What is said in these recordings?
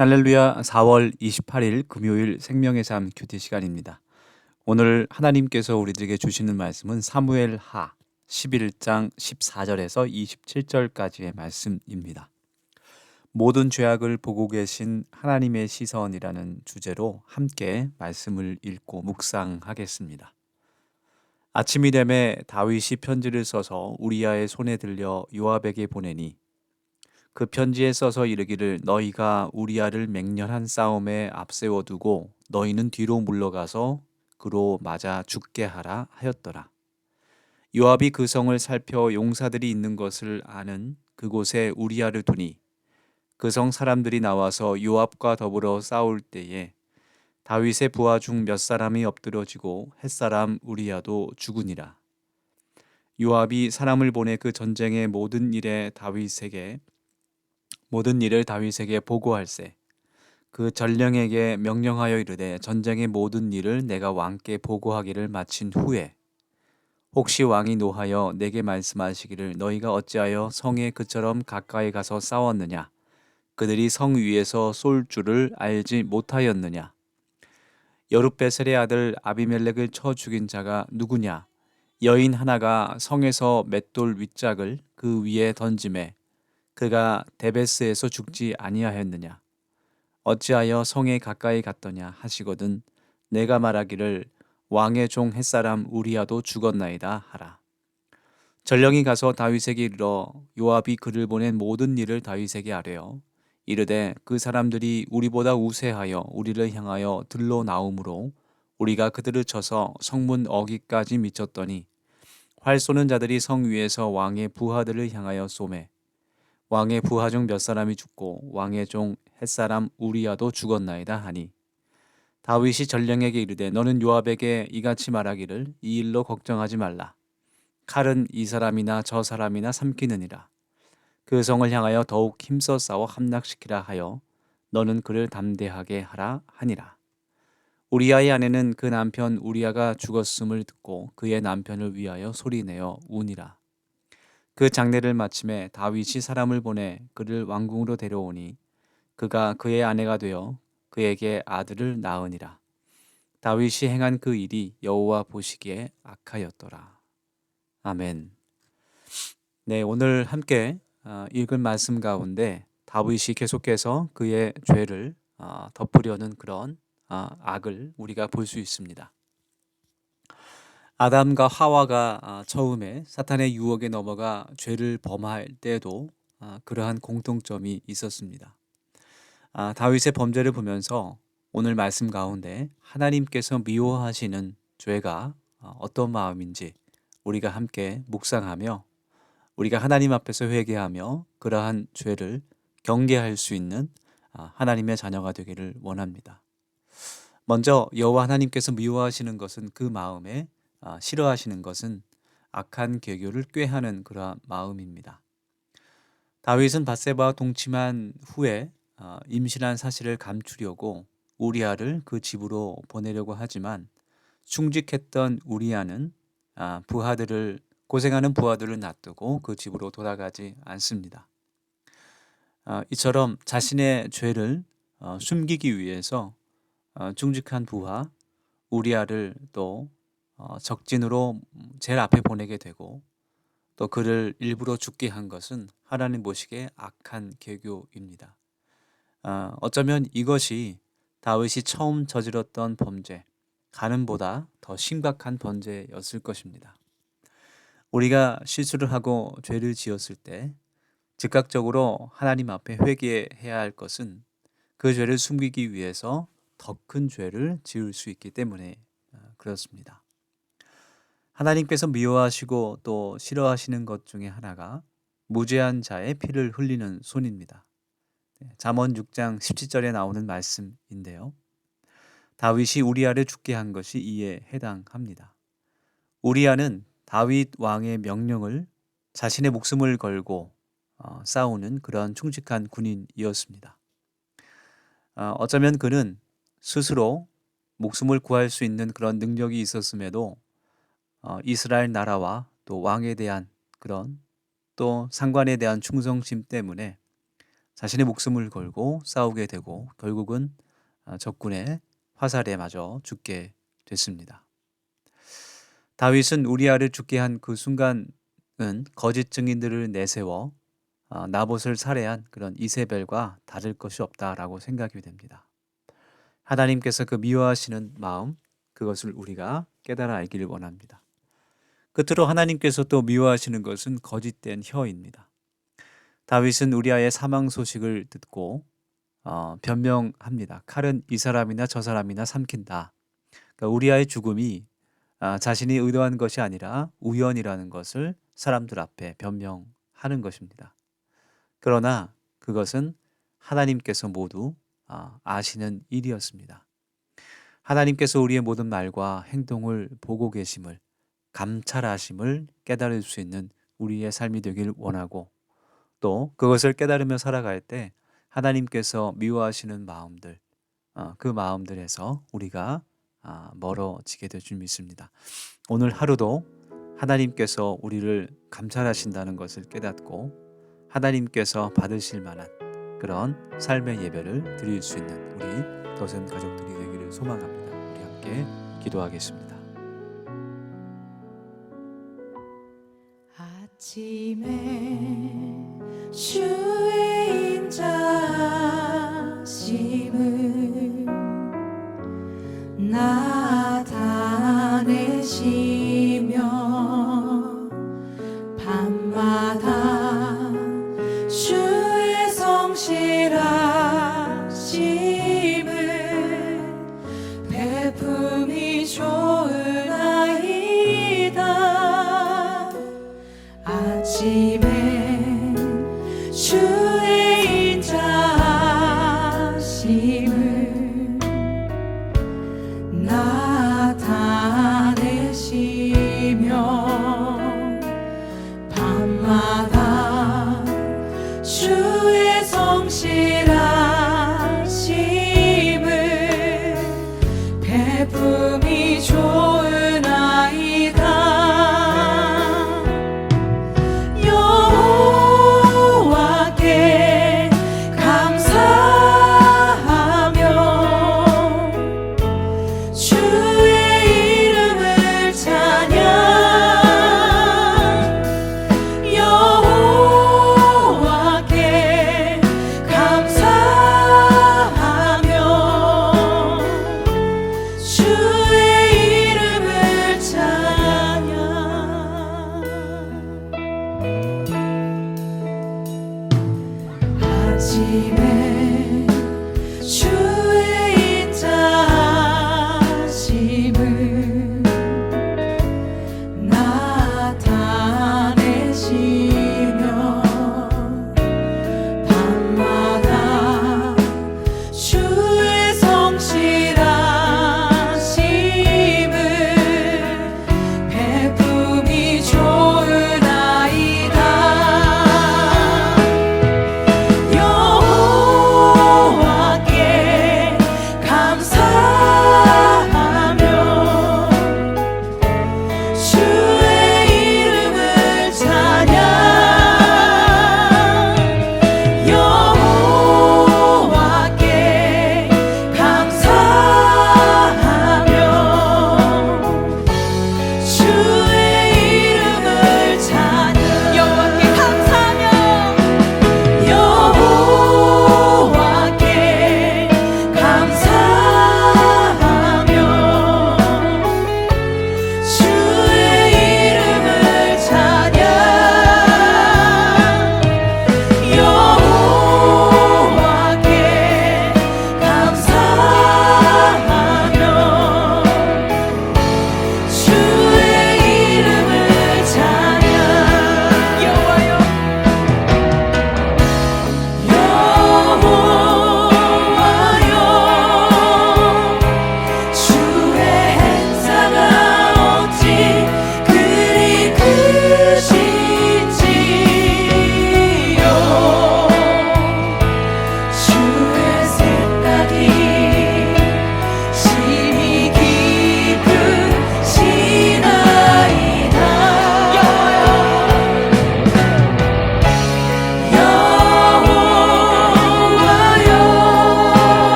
할렐루야 4월 28일 금요일 생명의 삶 큐티 시간입니다. 오늘 하나님께서 우리들에게 주시는 말씀은 사무엘 하 11장 14절에서 27절까지의 말씀입니다. 모든 죄악을 보고 계신 하나님의 시선이라는 주제로 함께 말씀을 읽고 묵상하겠습니다. 아침이 되매 다윗이 편지를 써서 우리아의 손에 들려 요압에게 보내니 그 편지에 써서 이르기를 너희가 우리아를 맹렬한 싸움에 앞세워 두고 너희는 뒤로 물러가서 그로 맞아 죽게 하라 하였더라. 요압이 그 성을 살펴 용사들이 있는 것을 아는 그곳에 우리아를 두니 그 성 사람들이 나와서 요압과 더불어 싸울 때에 다윗의 부하 중 몇 사람이 엎드러지고 햇사람 우리아도 죽으니라. 요압이 사람을 보내 그 전쟁의 모든 일에 다윗에게 모든 일을 다윗에게 보고할세. 그 전령에게 명령하여 이르되 전쟁의 모든 일을 내가 왕께 보고하기를 마친 후에 혹시 왕이 노하여 내게 말씀하시기를 너희가 어찌하여 성에 그처럼 가까이 가서 싸웠느냐? 그들이 성 위에서 쏠 줄을 알지 못하였느냐? 여룻베셀의 아들 아비멜렉을 쳐 죽인 자가 누구냐? 여인 하나가 성에서 맷돌 윗짝을 그 위에 던짐에 그가 데베스에서 죽지 아니하였느냐? 어찌하여 성에 가까이 갔더냐 하시거든 내가 말하기를 왕의 종 햇사람 우리아도 죽었나이다 하라. 전령이 가서 다윗에게 이르러 요압이 그를 보낸 모든 일을 다윗에게 아뢰어 이르되 그 사람들이 우리보다 우세하여 우리를 향하여 들러 나오므로 우리가 그들을 쳐서 성문 어기까지 미쳤더니 활 쏘는 자들이 성 위에서 왕의 부하들을 향하여 쏘매 왕의 부하 중 몇 사람이 죽고 왕의 종 햇사람 우리아도 죽었나이다 하니. 다윗이 전령에게 이르되 너는 요압에게 이같이 말하기를 이 일로 걱정하지 말라. 칼은 이 사람이나 저 사람이나 삼키느니라. 그 성을 향하여 더욱 힘써 싸워 함락시키라 하여 너는 그를 담대하게 하라 하니라. 우리아의 아내는 그 남편 우리아가 죽었음을 듣고 그의 남편을 위하여 소리내어 우니라 그 장례를 마침에 다윗이 사람을 보내 그를 왕궁으로 데려오니 그가 그의 아내가 되어 그에게 아들을 낳으니라. 다윗이 행한 그 일이 여호와 보시기에 악하였더라. 아멘. 네, 오늘 함께 어, 읽은 말씀 가운데 다윗이 계속해서 그의 죄를 어, 덮으려는 그런 어, 악을 우리가 볼 수 있습니다. 아담과 하와가 아, 처음에 사탄의 유혹에 넘어가 죄를 범할 때에도 아, 그러한 공통점이 있었습니다. 아, 다윗의 범죄를 보면서 오늘 말씀 가운데 하나님께서 미워하시는 죄가 어떤 마음인지 우리가 함께 묵상하며 우리가 하나님 앞에서 회개하며 그러한 죄를 경계할 수 있는 하나님의 자녀가 되기를 원합니다. 먼저 여호와 하나님께서 미워하시는 것은 그 마음에 아, 싫어하시는 것은 악한 계교를 꾀하는 그러한 마음입니다. 다윗은 바세바와 동침한 후에 아, 임신한 사실을 감추려고 우리아를 그 집으로 보내려고 하지만 충직했던 우리아는 아, 부하들을 고생하는 부하들을 놔두고 그 집으로 돌아가지 않습니다. 이처럼 자신의 죄를 어, 숨기기 위해서 어, 충직한 부하 우리아를 또 어, 적진으로 제일 앞에 보내게 되고 또 그를 일부러 죽게 한 것은 하나님 보시기에 악한 계교입니다. 어, 어쩌면 이것이 다윗이 처음 저질렀던 범죄, 가는보다 더 심각한 범죄였을 것입니다. 우리가 실수를 하고 죄를 지었을 때 즉각적으로 하나님 앞에 회개해야 할 것은 그 죄를 숨기기 위해서 더 큰 죄를 지을 수 있기 때문에 어, 그렇습니다. 하나님께서 미워하시고 또 싫어하시는 것 중에 하나가 무죄한 자의 피를 흘리는 손입니다. 네, 잠언 6장 17절에 나오는 말씀인데요. 다윗이 우리아를 죽게 한 것이 이에 해당합니다. 우리아는 다윗 왕의 명령을 자신의 목숨을 걸고 어, 싸우는 그런 충직한 군인이었습니다. 어, 어쩌면 그는 스스로 목숨을 구할 수 있는 그런 능력이 있었음에도 어, 이스라엘 나라와 또 왕에 대한 그런 또 상관에 대한 충성심 때문에 자신의 목숨을 걸고 싸우게 되고 결국은 아, 적군의 화살에 맞아 죽게 됐습니다. 다윗은 우리아를 죽게 한 그 순간은 거짓 증인들을 내세워 아, 나봇을 살해한 그런 이세벨과 다를 것이 없다라고 생각이 됩니다. 하나님께서 그 미워하시는 마음 그것을 우리가 깨달아 알기를 원합니다. 끝으로 하나님께서 또 미워하시는 것은 거짓된 혀입니다. 다윗은 우리아의 사망 소식을 듣고 어, 변명합니다. 칼은 이 사람이나 저 사람이나 삼킨다. 그러니까 우리아의 죽음이 아, 자신이 의도한 것이 아니라 우연이라는 것을 사람들 앞에 변명하는 것입니다. 그러나 그것은 하나님께서 모두 아, 아시는 일이었습니다. 하나님께서 우리의 모든 말과 행동을 보고 계심을 감찰하심을 깨달을 수 있는 우리의 삶이 되길 원하고 또 그것을 깨달으며 살아갈 때 하나님께서 미워하시는 마음들 어, 그 마음들에서 우리가 아, 멀어지게 될 줄 믿습니다. 오늘 하루도 하나님께서 우리를 감찰하신다는 것을 깨닫고 하나님께서 받으실 만한 그런 삶의 예배를 드릴 수 있는 우리 더샘 가족들이 되기를 소망합니다. 우리 함께 기도하겠습니다. 아침에 주의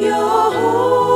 your home.